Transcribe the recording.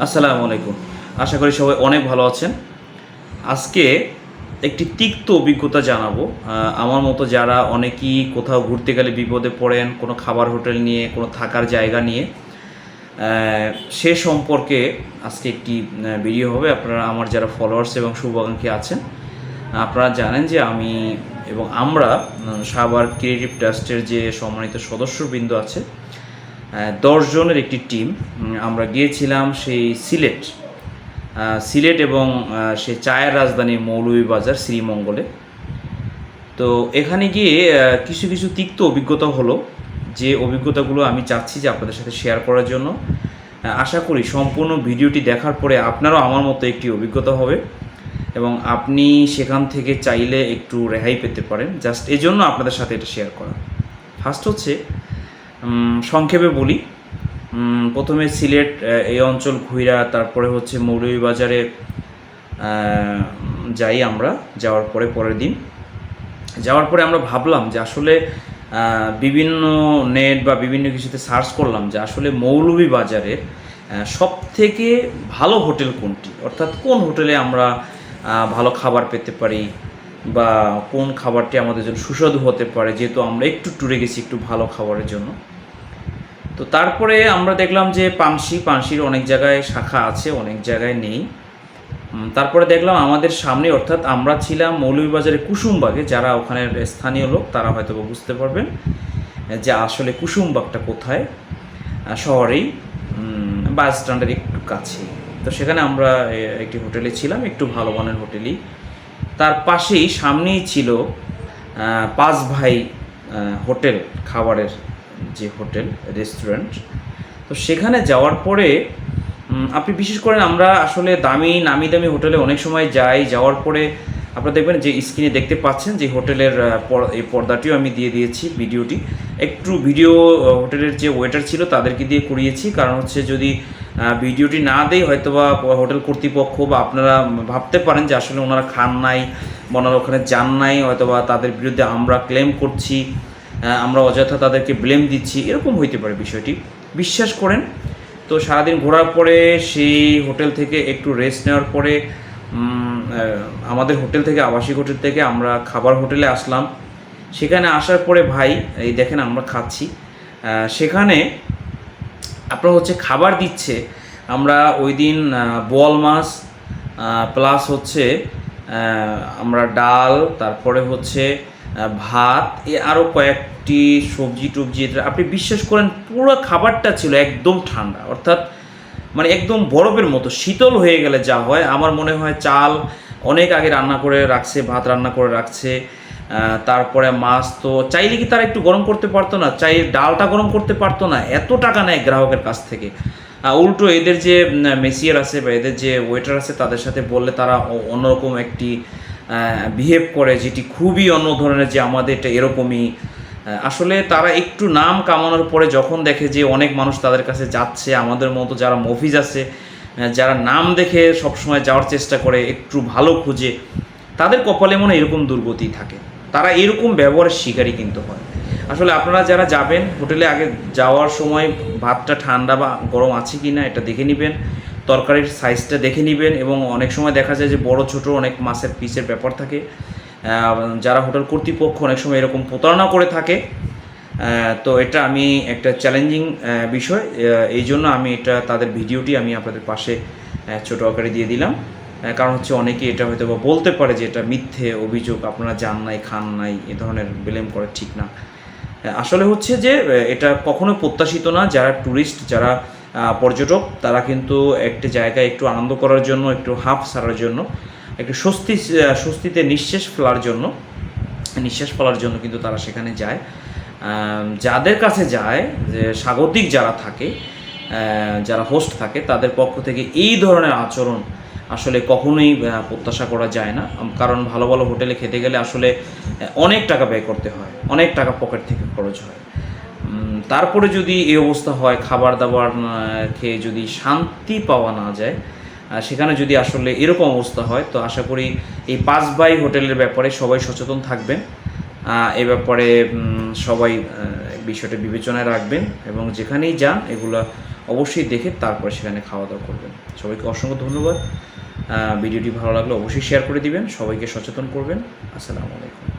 আসসালামু আলাইকুম। আশা করি সবাই অনেক ভালো আছেন। আজকে একটি তিক্ত অভিজ্ঞতা জানাব। আমার মতো যারা অনেকেই কোথাও ঘুরতে গেলে বিপদে পড়েন, কোনো খাবার হোটেল নিয়ে, কোনো থাকার জায়গা নিয়ে সে সম্পর্কে আজকে একটি ভিডিও হবে। আপনারা আমার যারা ফলোয়ার্স এবং শুভাকাঙ্ক্ষী আছেন, আপনারা জানেন যে আমি এবং আমরা সাভার ক্রিয়েটিভ ট্রাস্টের যে সম্মানিত সদস্যবৃন্দ আছে দশ জনের একটি টিম আমরা গিয়েছিলাম সেই সিলেট সিলেট এবং সে চায়ের রাজধানী মৌলভীবাজার শ্রীমঙ্গলে। তো এখানে গিয়ে কিছু কিছু তিক্ত অভিজ্ঞতা হলো, যে অভিজ্ঞতাগুলো আমি চাচ্ছি যে আপনাদের সাথে শেয়ার করার জন্য। আশা করি সম্পূর্ণ ভিডিওটি দেখার পরে আপনারও আমার মতো একটি অভিজ্ঞতা হবে এবং আপনি সেখান থেকে চাইলে একটু রেহাই পেতে পারেন। জাস্ট এই জন্য আপনাদের সাথে এটা শেয়ার করা। ফার্স্ট হচ্ছে সংক্ষেপে বলি প্রথমে সিলেট এই অঞ্চল ঘুইরা, তারপরে হচ্ছে মৌলভীবাজারে যাই আমরা, যাওয়ার পরে পরের দিন। যাওয়ার পরে আমরা ভাবলাম যে আসলে বিভিন্ন নেট বা বিভিন্ন কিছুতে সার্চ করলাম যে আসলে মৌলভীবাজারের সব থেকে ভালো হোটেল কোনটি? অর্থাৎ কোন হোটেলে আমরা ভালো খাবার পেতে পারি? বা কোন খাবারটি আমাদের জন্য সুস্বাদু হতে পারে? যেহেতু আমরা একটু ট্যুরে গেছি একটু ভালো খাবারের জন্য। তো তারপরে আমরা দেখলাম যে পানসি, পানসির অনেক জায়গায় শাখা আছে, অনেক জায়গায় নেই। তারপরে দেখলাম আমাদের সামনে, অর্থাৎ আমরা ছিলাম মৌলভীবাজারের কুসুমবাগে, যারা ওখানের স্থানীয় লোক, তারা হয়তো বুঝতে পারবেন যে আসলে কুসুমবাগটা কোথায় শহরেই বাস স্ট্যান্ডের একটু কাছে তো সেখানে আমরা একটি হোটেলে ছিলাম, একটু ভালো মানের হোটেলই। তার পাশেই সামনেই ছিল পাঁচ ভাই হোটেল, খাবারের যে হোটেল রেস্টুরেন্ট তো সেখানে যাওয়ার পরে আপনি বিশেষ করে আমরা আসলে দামি, নামি দামি হোটেলে অনেক সময় যাই। যাওয়ার পরে আপনারা দেখবেন যে স্ক্রিনে দেখতে পাচ্ছেন যে হোটেলের এই পর্দাটিও আমি দিয়ে দিয়েছি ভিডিওটি। একটু ভিডিও হোটেলের যে ওয়েটার ছিল তাদেরকে দিয়ে করিয়েছি। কারণ হচ্ছে যদি ভিডিওটি না দেয় হয়তো বা হোটেল কর্তৃপক্ষ বা আপনারা ভাবতে পারেন যে আসলে ওনারা খান নাই, বা ওনারা ওখানে যান নাই হয়তো বা তাদের বিরুদ্ধে আমরা ক্লেম করছি। আমরা অযথা তাদেরকে ব্লেম দিচ্ছি, এরকম হইতে পারে বিষয়টি। বিশ্বাস করেন, তো সারাদিন ঘোরার পরে সেই হোটেল থেকে একটু রেস্ট নেওয়ার পরে আমাদের হোটেল থেকে, আবাসিক হোটেল থেকে আমরা খাবার হোটেলে আসলাম। সেখানে আসার পরে ভাই, এই দেখেন আমরা খাচ্ছি সেখানে আপনার হচ্ছে খাবার দিচ্ছে, আমরা ওই দিন বোয়াল মাছ প্লাস হচ্ছে আমরা ডাল, তারপরে হচ্ছে ভাত, এ আরও কয়েকটি সবজি টবজি আপনি বিশ্বাস করেন, পুরো খাবারটা ছিল একদম ঠান্ডা। অর্থাৎ মানে একদম বরফের মতো, শীতল হয়ে গেলে যা হয়। আমার মনে হয় চাল অনেক আগে রান্না করে রাখছে, ভাত রান্না করে রাখছে। তারপরে মাছ তো, চাইলে কি তারা একটু গরম করতে পারতো না? চাই ডালটা গরম করতে পারতো না? এত টাকা নেয় গ্রাহকের কাছ থেকে। উল্টো এদের যে মেসিয়ার আছে বা এদের যে ওয়েটার আছে, তাদের সাথে বললে তারা অন্যরকম একটি বিহেভ করে, যেটি খুবই অন্য ধরনের, যে আমাদের এটা এরকমই আসলে তারা একটু নাম কামানোর পরে যখন দেখে যে অনেক মানুষ তাদের কাছে যাচ্ছে, আমাদের মতো যারা মফিজ আছে যারা নাম দেখে সবসময় যাওয়ার চেষ্টা করে, একটু ভালো খুঁজে, তাদের কপালে মনে এরকম দুর্গতি থাকে। তারা এরকম ব্যবহারের শিকারই কিন্তু হয়। আসলে আপনারা যারা যাবেন, হোটেলে আগে যাওয়ার সময় ভাতটা ঠান্ডা বা গরম আছে কি না এটা দেখে নেবেন। তরকারির সাইজটা দেখে নেবেন এবং অনেক সময় দেখা যায় যে বড়, ছোট অনেক মাছের পিসের ব্যাপার থাকে। যারা হোটেল কর্তৃপক্ষ অনেক সময় এরকম প্রতারণা করে থাকে। তো এটা আমি একটা চ্যালেঞ্জিং বিষয়। এই জন্য আমি এটা, তাদের ভিডিওটি আমি আপনাদের পাশে ছোট আকারে দিয়ে দিলাম। কারণ হচ্ছে অনেকে এটা হয়তো বা বলতে পারে যে এটা মিথ্যে অভিযোগ, আপনারা যান নাই, খান নাই, এ ধরনের ব্লেম করা, ঠিক না। আসলে হচ্ছে যে এটা কখনো প্রত্যাশিত না। যারা ট্যুরিস্ট যারা পর্যটক, তারা কিন্তু একটি জায়গায় একটু আনন্দ করার জন্য, একটু হাফ সারার জন্য, একটু স্বস্তি স্বস্তিতে নিঃশ্বাস ফেলার জন্য, নিঃশ্বাস ফেলার জন্য কিন্তু তারা সেখানে যায়। যাদের কাছে যায়, যে স্বাগতিক যারা থাকে যারা হোস্ট থাকে, তাদের পক্ষ থেকে এই ধরনের আচরণ আসলে কখনোই প্রত্যাশা করা যায় না। কারণ ভালো ভালো হোটেলে খেতে গেলে আসলে অনেক টাকা ব্যয় করতে হয়, অনেক টাকা পকেট থেকে খরচ হয়। তারপরে যদি এই অবস্থা হয় খাবার দাবার খেয়ে যদি শান্তি পাওয়া না যায় সেখানে যদি আসলে এরকম অবস্থা হয়, তো আশা করি এই পাঁচ বাই হোটেলের ব্যাপারে সবাই সচেতন থাকবেন। এ ব্যাপারে সবাই বিষয়টা বিবেচনায় রাখবেন এবং যেখানেই যান, এগুলো অবশ্যই দেখে তারপরে সেখানে খাওয়া দাওয়া করবেন। সবাইকে অসংখ্য ধন্যবাদ। ভিডিওটি ভালো লাগলে অবশ্যই শেয়ার করে দিবেন। সবাইকে সচেতন করবেন। আসসালামু আলাইকুম।